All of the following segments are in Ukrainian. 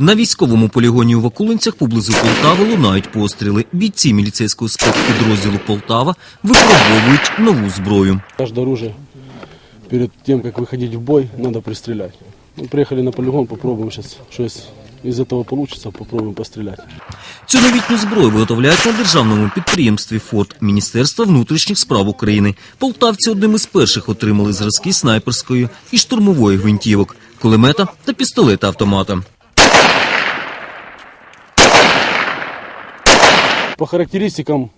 На військовому полігоні у Вакулинцях поблизу Полтави лунають постріли. Бійці міліцейського спецпідрозділу Полтава випробовують нову зброю. Каждое оружие перед тем, как выходить в бой, надо пристрелять. Мы приехали на полигон, попробуем сейчас, что из, из этого получится, попробуем пострелять. Цю новітню зброю виготовляють на державному підприємстві ФОРТ Міністерства внутрішніх справ України. Полтавці одним із перших отримали зразки снайперської і штурмової гвинтівок, кулемета та пістолета автомата. По характеристикам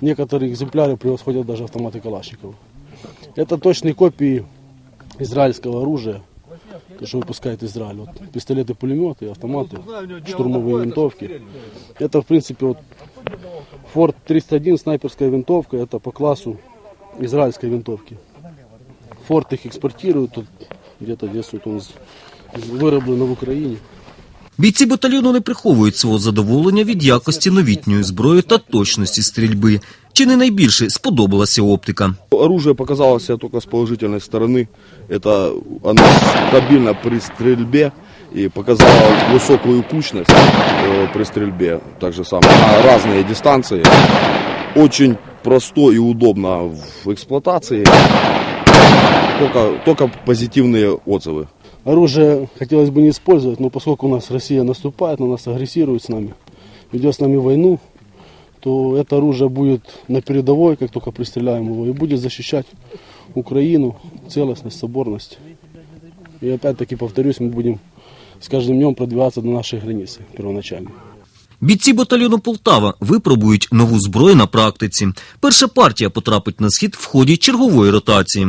некоторые экземпляры превосходят даже автоматы Калашникова. Это точные копии израильского оружия, то, что выпускает Израиль. Вот пистолеты, пулеметы, автоматы, штурмовые винтовки. Это, в принципе, вот Ford 301 снайперская винтовка, это по классу израильской винтовки. Форд их экспортирует, где-то действует он выработан в Украине. Бійці батальйону не приховують свого задоволення від якості новітньої зброї та точності стрільби. Чи не найбільше сподобалася оптика? Оружие показало себя только с положительной стороны. Это оно стабильно при стрельбе и показало высокую кучность э, при стрельбе, так же самое, на разные дистанции. Очень просто и удобно в эксплуатации. Только, только позитивные отзывы. Оружие хотелось бы не использовать, но поскольку у нас Россия наступает, на нас агрессирует с нами, ведет с нами войну, то это оружие будет на передовой, как только пристреляем его, и будет защищать Украину, целостность, соборность. И опять-таки, повторюсь, мы будем с каждым днем продвигаться до нашей границы первоначальной. Бійці батальйону Полтава випробують нову зброю на практиці. Перша партія потрапить на схід в ході чергової ротації.